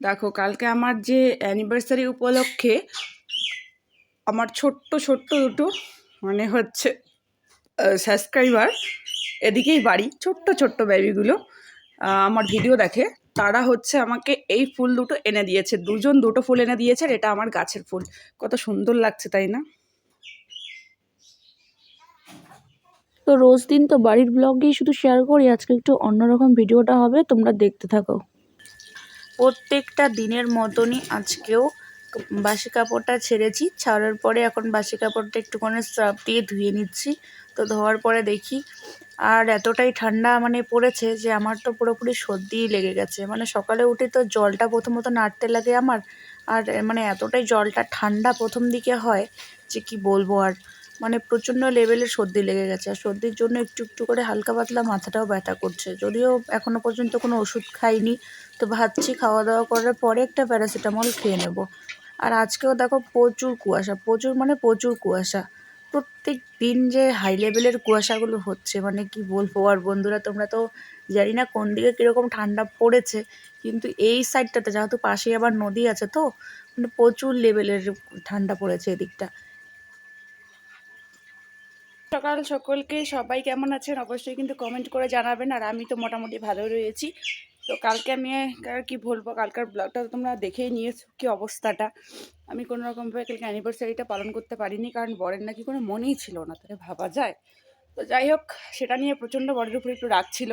দেখো, কালকে আমার যে অ্যানিভার্সারি উপলক্ষে আমার ছোট্ট ছোট্ট দুটো মানে হচ্ছে সাবস্ক্রাইবার এদিকেই বাড়ি, ছোট্ট ছোট্ট বেবিগুলো আমার ভিডিও দেখে, তারা হচ্ছে আমাকে এই ফুল দুটো এনে দিয়েছে, দুজন দুটো ফুল এনে দিয়েছে আর এটা আমার গাছের ফুল। কত সুন্দর লাগছে, তাই না? তো রোজ দিন তো বাড়ির ব্লগেই শুধু শেয়ার করি, আজকে একটু অন্যরকম ভিডিওটা হবে, তোমরা দেখতে থাকো। প্রত্যেকটা দিনের মতনই আজকেও বাসি কাপড়টা ছেড়েছি। ছাড়ার পরে এখন বাসি কাপড়টা একটুখানি সার্ফ দিয়ে ধুয়ে নিচ্ছি। তো ধোয়ার পরে দেখি, আর এতটাই ঠান্ডা মানে পড়েছে যে আমার তো পুরোপুরি সর্দিই লেগে গেছে। মানে সকালে উঠে তো জলটা প্রথমত নাড়তে লাগে আমার, আর মানে এতটাই জলটা ঠান্ডা প্রথম দিকে হয় যে কি বলব আর মানে প্রচণ্ড লেভেলের সর্দি লেগে গেছে। আর সর্দির জন্য একটু একটু করে হালকা পাতলা মাথাটাও ব্যথা করছে। যদিও এখনও পর্যন্ত কোনো ওষুধ খাইনি তো ভাবছি খাওয়া দাওয়া করার পরে একটা প্যারাসিটামল খেয়ে নেব। আর আজকেও দেখো প্রচুর কুয়াশা, প্রচুর মানে প্রচুর কুয়াশা। প্রত্যেক দিন যে হাই লেভেলের কুয়াশাগুলো হচ্ছে মানে কি বলব? আর বন্ধুরা, তোমরা তো জানি না কোন দিকে কীরকম ঠান্ডা পড়েছে, কিন্তু এই সাইডটাতে যেহেতু পাশেই আবার নদী আছে তো মানে প্রচুর লেভেলের ঠান্ডা পড়েছে এদিকটা। সকাল সকলকে, সবাই কেমন আছেন? অবশ্যই কিন্তু কমেন্ট করে জানাবেন, আর আমি তো মোটামুটি ভালো রয়েছি। তো কালকে আমি আর কি বলব? কালকার ব্লগটা তো তোমরা দেখেই নিয়েছো কি অবস্থাটা। আমি কোনো রকমভাবে কালকে অ্যানিভার্সারিটা পালন করতে পারিনি, কারণ বরের নাকি কোনো মনেই ছিল না, তাহলে ভাবা যায়। তো যাই হোক, সেটা নিয়ে প্রচণ্ড বরের উপরে একটু রাগ ছিল।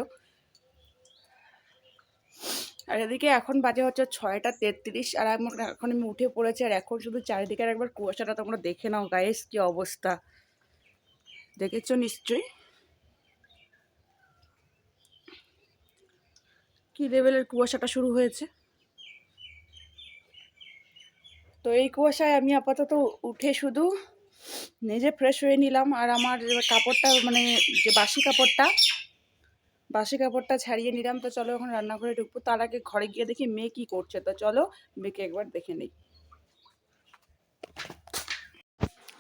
আর এদিকে এখন বাজে হচ্ছে ছয়টা তেত্রিশ, আর এখন আমি উঠে পড়েছি, আর এখন শুধু চারিদিকের একবার কুয়াশাটা তোমরা দেখে নাও গায়েস কী অবস্থা। দেখেছ নিশ্চয়ই? কি লেভেলের কুয়াশাটা শুরু হয়েছে? তো এই কুয়াশায় আমি আপাতত উঠে শুধু নিজে ফ্রেশ হয়ে নিলাম আর আমার কাপড়টা মানে যে বাসি কাপড়টা বাসি কাপড়টা ছাড়িয়ে নিলাম। তো চলো এখন রান্নাঘরে ঢুকবো। তার আগে ঘরে গিয়ে দেখি মেয়ে কী করছে। তো চলো মেয়েকে একবার দেখে নেই।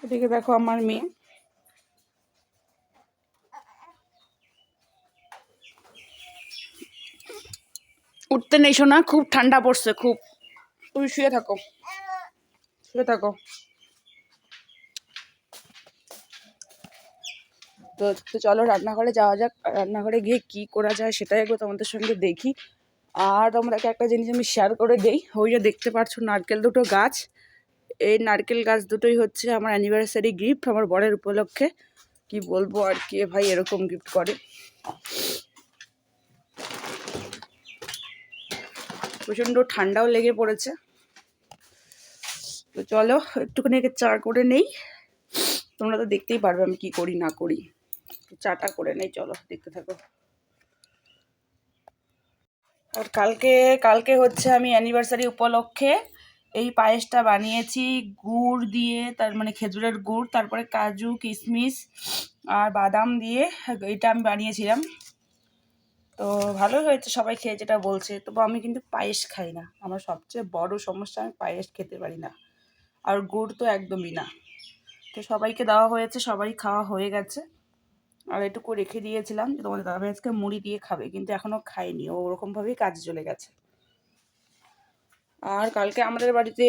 এদিকে দেখো আমার মেয়ে। উঠতে নেই শোনা খুব ঠান্ডা পড়ছে, খুব। তুমি শুয়ে থাকো। শুয়ে থাকো। তো তো চলো রান্নাঘরে যাওয়া যাক। রান্নাঘরে গিয়ে কি করা যায় সেটাই একবার তোমাদের সঙ্গে দেখি। আর তোমাদেরকে একটা জিনিস আমি শেয়ার করে দেই। ওই যে দেখতে পাচ্ছ নারকেল দুটো গাছ। এই নারকেল গাছ দুটোই হচ্ছে আমার অ্যানিভার্সারি গিফট আমার বরের উপলক্ষে। কি বলব আর কে ভাই এরকম গিফট করে। প্রচণ্ড ঠান্ডাও লেগে পড়েছে। তো চলো, একটুখানি একে চা করে নেই। তোমরা তো দেখতেই পারবে আমি কি করি, না করি। চাটা করে নেই, চলো, দেখতে থাকো। আর কালকে কালকে হচ্ছে আমি অ্যানিভার্সারি উপলক্ষে এই পায়েসটা বানিয়েছি, গুড় দিয়ে, তার মানে খেজুরের গুড়, তারপরে কাজু কিশমিশ আর বাদাম দিয়ে, এটা আমি বানিয়েছিলাম। তো ভালোই হয়েছে সবাই খেয়ে যেটা বলছে। তবু আমি কিন্তু পায়েস খাই না। আমার সবচেয়ে বড় সমস্যা, আমি পায়েস খেতে পারি না। আর গুড় তো একদমই না। তো সবাইকে দেওয়া হয়েছে সবাই খাওয়া হয়ে গেছে। আর এটুকু রেখে দিয়েছিলাম যে তোমাদের দাদাভাই আজকে মুড়ি দিয়ে খাবে, কিন্তু এখনও খায়নি। ও ওরকমভাবেই কাজে চলে গেছে। আর কালকে আমাদের বাড়িতে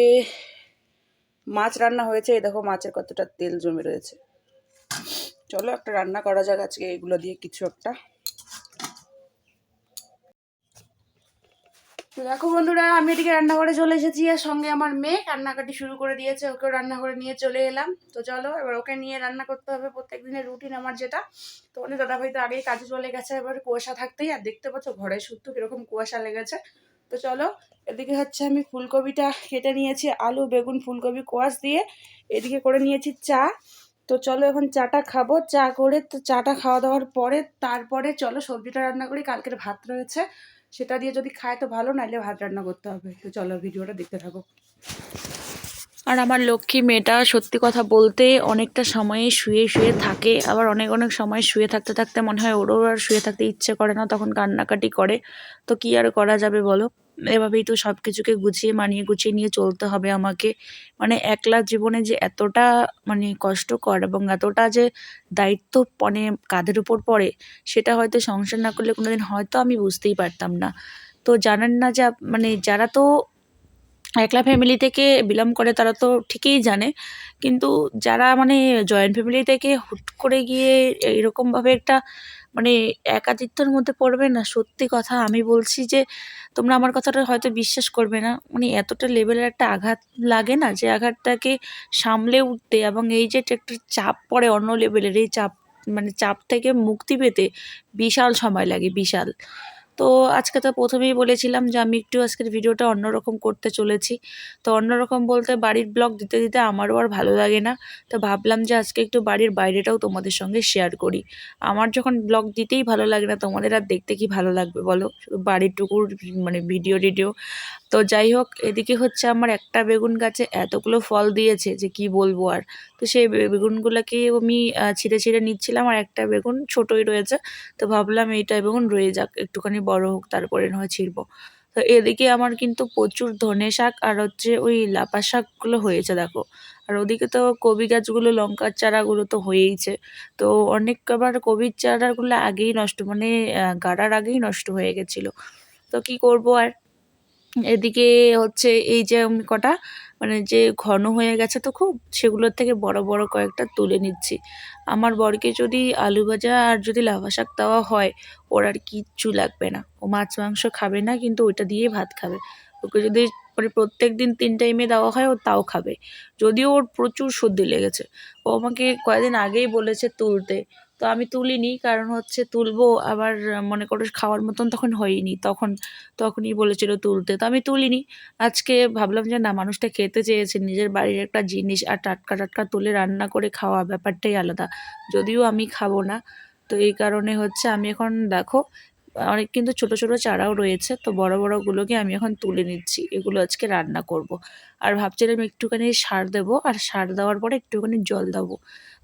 মাছ রান্না হয়েছে। এই দেখো মাছের কতটা তেল জমে রয়েছে। চলো একটা রান্না করা যাক আজকে, এগুলো দিয়ে কিছু একটা। তো দেখো বন্ধুরা, আমি এদিকে রান্নাঘরে চলে এসেছি আর সঙ্গে আমার মেয়ে রান্নাকাটি শুরু করে দিয়েছে, ওকেও রান্নাঘরে নিয়ে চলে এলাম। তো চলো, এবার ওকে নিয়ে রান্না করতে হবে প্রত্যেক দিনের রুটিন আমার যেটা। তো উনি দাদাভাই তো আগেই কাজে চলে গেছে, এবার কুয়াশা থাকতেই, আর দেখতে পাচ্ছ ঘরে শুদ্ধ কীরকম কুয়াশা লেগেছে। তো চলো, এদিকে হচ্ছে আমি ফুলকপিটা কেটে নিয়েছি, আলু, বেগুন, ফুলকপি, কোয়াশ দিয়ে এদিকে করে নিয়েছি চা। তো চলো, এখন চাটা খাব, চা করে তো চাটা খাওয়া দাওয়ার পরে, তারপরে চলো সবজিটা রান্না করি, কালকের ভাত রয়েছে। সেটা দিয়ে যদি খায় তো ভালো নাহলে ভাত রান্না করতে হবে। তো চলো ভিডিওটা দেখতে থাকো। আর আমার লক্ষ্মী মেয়েটা সত্যি কথা বলতে অনেকটা সময়ে শুয়ে শুয়ে থাকে, আবার অনেক অনেক সময় শুয়ে থাকতে থাকতে মনে হয় ওরও আর শুয়ে থাকতে ইচ্ছে করে না, তখন কান্নাকাটি করে। তো কি আর করা যাবে বলো? এভাবেই তো সব কিছুকে গুছিয়ে মানিয়ে গুছিয়ে নিয়ে চলতে হবে আমাকে। মানে একলা জীবনে যে এতটা মানে কষ্টকর এবং এতটা যে দায়িত্ব মানে কাঁধের উপর পড়ে, সেটা হয়তো সংসার না করলে কোনোদিন হয়তো আমি বুঝতেই পারতাম না। তো জানেন না যে মানে যারা তো একলা ফ্যামিলি থেকে বিলং করে তারা তো ঠিকই জানে। কিন্তু যারা মানে জয়েন্ট ফ্যামিলি থেকে হুট করে গিয়ে এরকমভাবে একটা মানে একাকিত্বের মধ্যে পড়বে না? সত্যি কথা আমি বলছি যে, তোমরা আমার কথাটা হয়তো বিশ্বাস করবে না। মানে এতটা লেভেলের একটা আঘাত লাগে না যে আঘাতটাকে সামলে উঠতে এবং এই যে একটা চাপ পড়ে অন্য লেভেলের এই চাপ মানে চাপ থেকে মুক্তি পেতে বিশাল সময় লাগে, বিশাল। তো আজকে তো প্রথমেই বলেছিলাম যে আমি একটু আজকের ভিডিওটা অন্যরকম করতে চলেছি। তো অন্যরকম বলতে বাড়ির ব্লগ দিতে দিতে আমারও আর ভালো লাগে না। তো ভাবলাম যে আজকে একটু বাড়ির বাইরেটাও তোমাদের সঙ্গে শেয়ার করি। আমার যখন ব্লগ দিতেই ভালো লাগে না, তোমাদের আর দেখতে কি ভালো লাগবে বলো? শুধু বাড়িরটুকুর মানে ভিডিও টিডিও। তো যাই হোক, এদিকে হচ্ছে আমার একটা বেগুন গাছে এতগুলো ফল দিয়েছে যে কি বলব আর। তো সেই বেগুনগুলোকে আমি ছিঁড়ে ছিঁড়ে নিচ্ছিলাম আর একটা বেগুন ছোটোই রয়েছে। তো ভাবলাম এইটা বেগুন রয়ে যাক, একটুখানি বড় হোক, তারপরে নয় ছিঁড়বো। তো এদিকে আমার কিন্তু প্রচুর ধনে শাক আর হচ্ছে ওই লাপা শাকগুলো হয়েছে, দেখো। আর ওদিকে তো কবি গাছগুলো, লঙ্কার চারাগুলো তো হয়েইছে। তো অনেক আবার কবির চারাগুলো আগেই নষ্ট মানে গাড়ার আগেই নষ্ট হয়ে গেছিল। তো কি করব আর? এদিকে হচ্ছে এই যে আমি কটা মানে যে ঘন হয়ে গেছে তো খুব, সেগুলোর থেকে বড় বড় কয়েকটা তুলে নিচ্ছি। আমার বরকে যদি আলু ভাজা আর যদি লাভা শাক দেওয়া হয়, ওর আর কিচ্ছু লাগবে না। ও মাছ মাংস খাবে না, কিন্তু ওইটা দিয়েই ভাত খাবে। ওকে যদি মানে প্রত্যেক দিন তিন টাইমে দেওয়া হয়, ও তাও খাবে। যদিও ওর প্রচুর সর্দি লেগেছে। ও আমাকে কয়েকদিন আগেই বলেছে তুলতে। তো আমি তুলিনি, কারণ হচ্ছে তুলবো আবার মনে করো খাওয়ার মতন তখন হয়নি, তখন, তখনই বলেছিল তুলতে। তো আমি তুলিনি। আজকে ভাবলাম যে না, মানুষটা খেতে চেয়েছে, নিজের বাড়ির একটা জিনিস আর টাটকা টাটকা তুলে রান্না করে খাওয়া ব্যাপারটাই আলাদা। যদিও আমি খাব না, তো এই কারণে হচ্ছে আমি এখন দেখো, অনেক কিন্তু ছোট ছোট চারাও রয়েছে, তো বড় বড়গুলোকে আমি এখন তুলে নিচ্ছি, এগুলো আজকে রান্না করব। আর ভাবছিলাম একটুখানি সার দেবো, আর সার দেওয়ার পরে একটুখানি জল দেবো।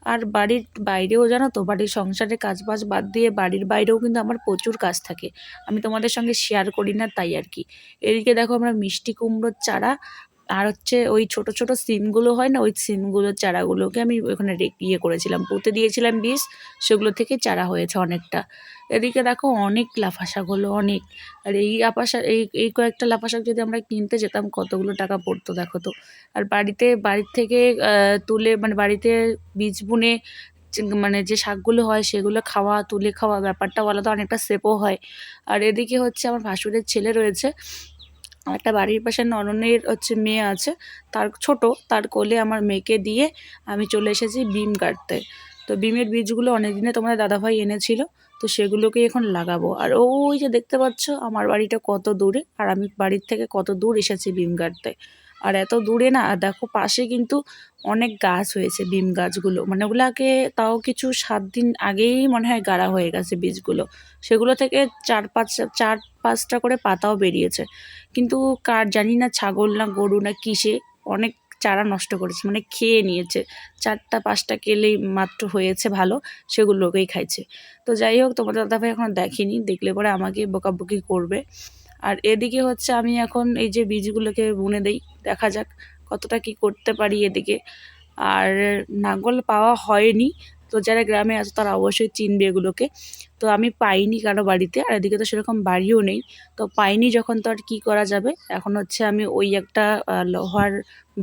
আর বাড়ির বাইরেও জানো তো, বাড়ির সংসারে কাজ বাজ বাদ দিয়ে বাড়ির বাইরেও কিন্তু আমার প্রচুর কাজ থাকে। আমি তোমাদের সঙ্গে শেয়ার করি না তাই আর কি। এদিকে দেখো আমরা মিষ্টি কুমড়োর চারা আর হচ্ছে ওই ছোট ছোট সিমগুলো হয় না, ওই সিমগুলোর চারাগুলোকে আমি ওখানে ইয়ে করেছিলাম। পুঁতে দিয়েছিলাম বীজ, সেগুলো থেকে চারা হয়েছে অনেকটা। এদিকে দেখো অনেক লাফা শাক হলো, অনেক। আর এই শাক এই এই কয়েকটা লাফা শাক যদি আমরা কিনতে যেতাম, কতগুলো টাকা পড়তো দেখো তো। আর বাড়িতে, বাড়ির থেকে তুলে মানে বাড়িতে বীজ বুনে মানে যে শাকগুলো হয়, সেগুলো খাওয়া, তুলে খাওয়া ব্যাপারটাও আলাদা, অনেকটা সেপও হয়। আর এদিকে হচ্ছে আমার ভাসুরের ছেলে রয়েছে। একটা বাড়ির পাশে নননের হচ্ছে মেয়ে আছে, তার ছোট, তার কোলে আমার মেয়েকে দিয়ে আমি চলে এসেছি বিম কাটতে। তো বিমের বীজগুলো অনেক দিনে তোমাদের দাদাভাই এনেছিল, তো সেগুলোকে এখন লাগাবো। আর ওই যে দেখতে পাচ্ছ, আমার বাড়িটা কত দূরে, আর আমি বাড়ির থেকে কত দূর এসেছি বিম কাটতে। আর এত দূরে না দেখো পাশে কিন্তু অনেক গাছ হয়েছে, বিম গাছগুলো। মানে ওগুলাকে তাও কিছু সাত দিন আগেই মনে হয় গাড়া হয়ে গেছে বীজগুলো। সেগুলো থেকে চার পাঁচ, চার পাঁচটা করে পাতাও বেরিয়েছে। কিন্তু কার জানি না ছাগল না গরু না কিসে অনেক চারা নষ্ট করেছে মানে খেয়ে নিয়েছে। চারটা পাঁচটা কেলেই মাত্র হয়েছে ভালো, সেগুলোকেই খাইছে। তো যাই হোক, তোমাদের দাদাভাই এখন দেখেনি, দেখলে পরে আমাকে বকাবকি করবে। আর এদিকে হচ্ছে আমি এখন এই যে বীজগুলোকে বুনে দেই, দেখা যাক কতটা কি করতে পারি এদিকে। আর নাঙ্গল পাওয়া হয়নি তো যারা গ্রামে আছে তারা অবশ্যই চিনবে এগুলোকে। তো আমি পাইনি কারও বাড়িতে? আর এদিকে তো সেরকম বাড়িও নেই। তো পাইনি যখন তো আর কী করা যাবে? এখন হচ্ছে আমি ওই একটা লোহার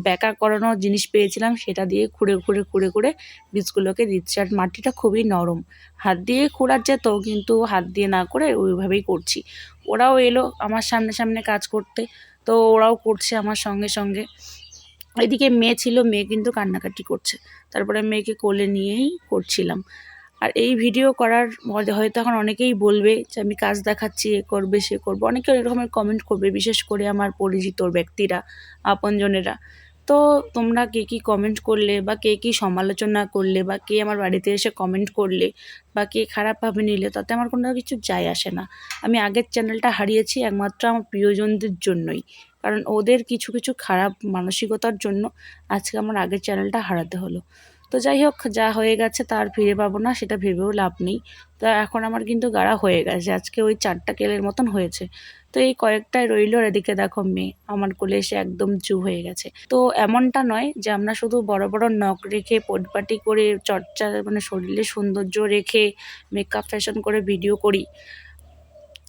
ব্যাকা করানো জিনিস পেয়েছিলাম, সেটা দিয়ে খুঁড়ে খুঁড়ে খুঁড়ে খুঁড়ে বীজগুলোকে দিচ্ছি। আর মাটিটা খুবই নরম। হাত দিয়ে খোঁড়ার যেত কিন্তু হাত দিয়ে না করে ওইভাবেই করছি। ওরাও এলো আমার সামনে সামনে কাজ করতে। তো ওরাও করছে আমার সঙ্গে সঙ্গে। এদিকে মেয়ে ছিল, মেয়ে কিন্তু কান্নাকাটি করছে। তারপরে মেয়েকে কোলে নিয়েই করছিলাম। আর এই ভিডিও করার মধ্যে হয়তো এখন অনেকেই বলবে যে, আমি কাজ দেখাচ্ছি, এ করবে, সে করবে। অনেকে অনেক রকমের কমেন্ট করবে, বিশেষ করে আমার পরিচিত ব্যক্তিরা, আপনজনেরা। তো তোমরা কে কী কমেন্ট করলে বা কে কী সমালোচনা করলে বা কে আমার বাড়িতে এসে কমেন্ট করলে বা কে খারাপভাবে নিলে, তাতে আমার কোনো কিছু যায় আসে না। আমি আগের চ্যানেলটা হারিয়েছি একমাত্র আমার প্রিয়জনদের জন্যই। কারণ ওদের কিছু কিছু খারাপ মানসিকতার জন্য আজকে আমার আগের চ্যানেলটা হারাতে হলো। তো যাই হোক, যা হয়ে গেছে তার ফিরে পাবো না, সেটা ভেবেও লাভ নেই। তো এখন আমার কিন্তু গাড়া হয়ে গেছে, আজকে ওই চারটা কেলের মতন হয়েছে। তো এই কয়েকটাই রইল এদিকে দেখো মেয়ে, আমার কোলে এসে একদম চু হয়ে গেছে। তো এমনটা নয় যে আমরা শুধু বড় বড় নখ রেখে, পটপাটি করে, চর্চা মানে শরীরে সৌন্দর্য রেখে মেকআপ ফ্যাশন করে ভিডিও করি।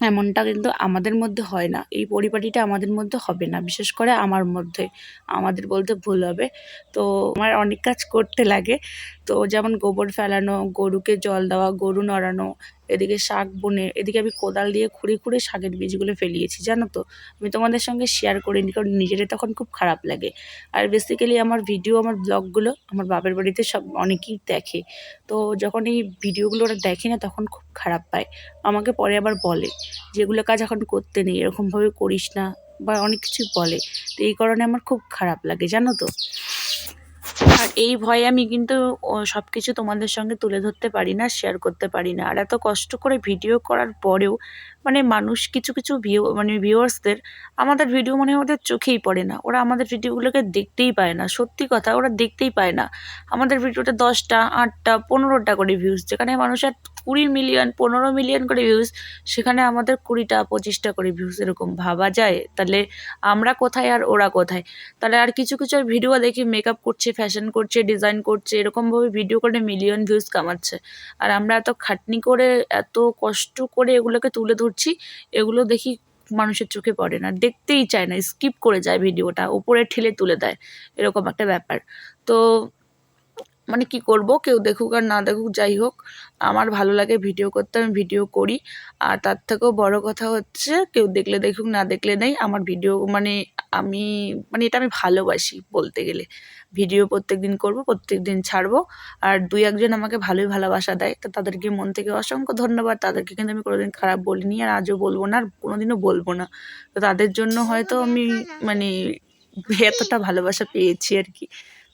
এমনটা কিন্তু আমাদের মধ্যে হয় না। এই পরিপাটিটা আমাদের মধ্যে হবে না, বিশেষ করে আমার মধ্যে। আমাদের বলতে ভুল হবে। তো আমার অনেক কাজ করতে লাগে। তো যেমন গোবর ফেলানো, গরুকে জল দেওয়া, গরু নড়ানো, এদিকে শাক বুনে, এদিকে আমি কোদাল দিয়ে খুঁড়ে খুঁড়ে শাকের বীজগুলো ফেলিয়েছি, জানো তো? আমি তোমাদের সঙ্গে শেয়ার করিনি, কারণ নিজেরই তখন খুব খারাপ লাগে। আর বেসিক্যালি আমার ভিডিও আমার ব্লগগুলো আমার বাপের বাড়িতে সব অনেকেই দেখে। তো যখন এই ভিডিওগুলো ওরা দেখে না, তখন খুব খারাপ পায়। আমাকে পরে আবার বলে যেগুলো কাজ এখন করতে নেই, এরকমভাবে করিস না, বা অনেক কিছু বলে। তো এই কারণে আমার খুব খারাপ লাগে, জানো তো? আর এই ভয়ে আমি কিন্তু সব কিছু তোমাদের সঙ্গে তুলে ধরতে পারি না শেয়ার করতে পারি না। আর এত কষ্ট করে ভিডিও করার পরেও মানে মানুষ কিছু কিছু ভিউ মানে ভিউয়ার্সদের আমাদের ভিডিও মনে ওদের চোখেই পড়ে না। ওরা আমাদের ভিডিওগুলোকে দেখতেই পায় না। সত্যি কথা, ওরা দেখতেই পায় না। আমাদের ভিডিওতে দশটা, আটটা, পনেরোটা করে ভিউজ যেখানে মানুষের কুড়ি মিলিয়ন পনেরো মিলিয়ন করে ভিউজ সেখানে আমাদের কুড়িটা, পঁচিশটা করে ভিউজ এরকম ভাবা যায়। তাহলে আমরা কোথায় আর ওরা কোথায়? তাহলে আর কিছু কিছু ভিডিও দেখি মেকআপ করছে ফ্যাশন করছে ডিজাইন করছে, এরকমভাবে ভিডিও করে মিলিয়ন ভিউজ কামাচ্ছে। আর আমরা এত খাটনি করে, এত কষ্ট করে এগুলোকে তুলে ধরছি এগুলো দেখি মানুষের চোখে পড়ে না। দেখতেই চায় না স্কিপ করে যায় ভিডিওটা উপরে ঠেলে তুলে দেয়, এরকম একটা ব্যাপার। তো মানে কি করব, কেউ দেখুক আর না দেখুক, যাই হোক, আমার ভালো লাগে ভিডিও করতে, আমি ভিডিও করি। আর তার থেকেও বড় কথা হচ্ছে, কেউ দেখলে দেখুক, না দেখলে নেই, আমার ভিডিও মানে আমি মানে এটা আমি ভালোবাসি বলতে গেলে। ভিডিও প্রত্যেক দিন করব প্রত্যেক দিন ছাড়বো। আর দুই একজন আমাকে ভালোই ভালোবাসা দেয়, তো তাদেরকে মন থেকে অসংখ্য ধন্যবাদ। তাদেরকে কিন্তু আমি কোনোদিন খারাপ বলিনি, আর আজও বলব না, আর কোনোদিনও বলব না। তো তাদের জন্য হয়তো আমি মানে এতটা ভালোবাসা পেয়েছি আর কি।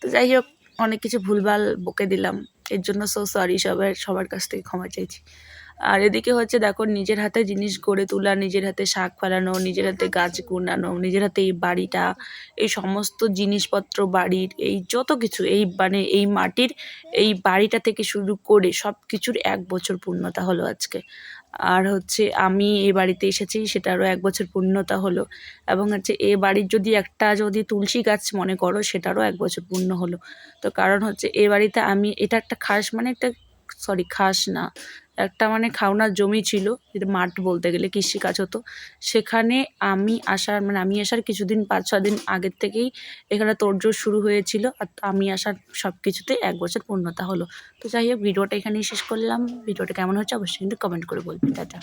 তো যাই হোক অনেক কিছু ভুলভাল বকে দিলাম। এর জন্য সো সরি সবার সবার কাছ থেকে ক্ষমা চাইছি। আর এদিকে হচ্ছে দেখো, নিজের হাতে জিনিস গড়ে তোলা, নিজের হাতে শাক ফেলানো, নিজের হাতে গাছ গুনানো, নিজের হাতে এই বাড়িটা, এই সমস্ত জিনিসপত্র, বাড়ির, এই যত কিছু, এই মানে এই মাটির, এই বাড়িটা থেকে শুরু করে সব কিছুর এক বছর পূর্ণতা হলো আজকে। আর হচ্ছে আমি এ বাড়িতে এসেছি সেটারও এক বছর পূর্ণতা হলো। এবং হচ্ছে এ বাড়ির যদি একটা যদি তুলসী গাছ মনে করো, সেটারও এক বছর পূর্ণ হলো। তো কারণ হচ্ছে এ বাড়িতে আমি, এটা একটা খাস মানে একটা সরি, খাস না। একটা মানে খাওনার জমি ছিল যেটা মাঠ বলতে গেলে কৃষিকাজ হতো। সেখানে আমি আসার মানে আমি আসার কিছুদিন, পাঁচ ছ দিন আগের থেকেই এখানে তোড়জোড় শুরু হয়েছিল আর আমি আসার সব কিছুতে এক বছর পূর্ণতা হলো। তো যাই হোক, ভিডিওটা এখানেই শেষ করলাম। ভিডিওটা কেমন হচ্ছে অবশ্যই কিন্তু কমেন্ট করে বলবেন। টাটা।